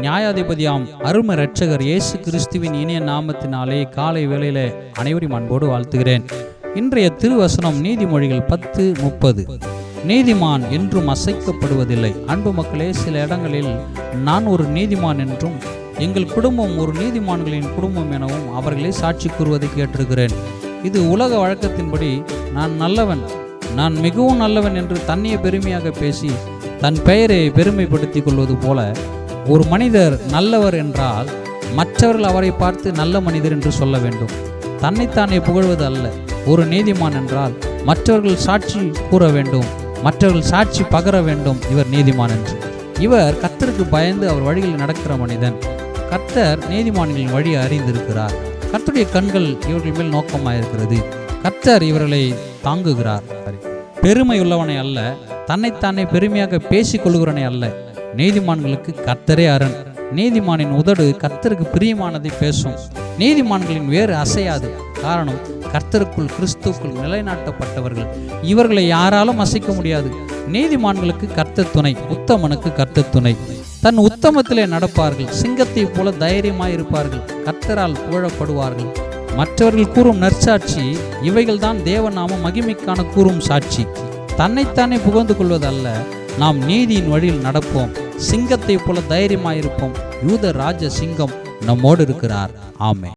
நியாயாதிபதியாம் அரும இரட்சகர் இயேசு கிறிஸ்துவின் இனிய நாமத்தினாலே காலை வேளையில அனைவரையும் அன்போடு வாழ்த்துகிறேன். இன்றைய திருவசனம் நீதிமொழிகள் பத்து முப்பது. நீதிமான் என்றும் அசைக்கப்படுவதில்லை. அன்பு மக்களே சில இடங்களில் நான் ஒரு நீதிமான் என்றும் எங்கள் குடும்பம் ஒரு நீதிமான்களின் குடும்பம் எனவும் அவர்களே சாட்சி கூறுவதை கேட்டிருக்கிறேன். இது உலக வழக்கத்தின்படி நான் நல்லவன் நான் மிகவும் நல்லவன் என்று தன்னையே பெருமையாக பேசி தன் பெயரை பெருமைப்படுத்திக் கொள்வது போல ஒரு மனிதர் நல்லவர் என்றால் மற்றவர்கள் அவரை பார்த்து நல்ல மனிதர் என்று சொல்ல வேண்டும். தன்னைத்தானே புகழ்வது அல்ல. ஒரு நீதிமான் என்றால் மற்றவர்கள் சாட்சி கூற வேண்டும். மற்றவர்கள் சாட்சி பகர வேண்டும். இவர் நீதிமான் என்று. இவர் கத்தருக்கு பயந்து அவர் வழியில் நடக்கிற மனிதன். கர்த்தர் நீதிமான்களின் வழியை அறிந்திருக்கிறார். கர்த்தருடைய கண்கள் இவர்கள் மேல் நோக்கமாயிருக்கிறது கர்த்தர் இவர்களை தாங்குகிறார். பெருமை உள்ளவனை அல்ல தன்னைத்தானே பெருமையாக பேசிக் கொள்கிறவனை அல்ல. நீதிமான்களுக்கு கர்த்தரே அரண். நீதிமானின் உதடு கர்த்தருக்கு பிரியமானதை பேசும். நீதிமான்களின் வேறு அசையாது. காரணம் கர்த்தருக்குள் கிறிஸ்துக்குள் நிலைநாட்டப்பட்டவர்கள். இவர்களை யாராலும் அசைக்க முடியாது. நீதிமான்களுக்கு கர்த்தர் துணை உத்தமனுக்கு கர்த்தர் துணை. தன் உத்தமத்திலே நடப்பார்கள். சிங்கத்தைப் போல தைரியமாய் இருப்பார்கள். கர்த்தரால் புகழப்படுவார்கள். மற்றவர்கள் கூறும் நற்சாட்சி இவைகள்தான் தேவநாம மகிமைக்கான கூறும் சாட்சி. தன்னைத்தானே புகழ்ந்து கொள்வதல்ல. நாம் நீதியின் வழியில் நடப்போம். சிங்கத்தை போல தைரியமாயிருப்போம். யூத ராஜ சிங்கம் நம்மோடு இருக்கிறார். ஆமே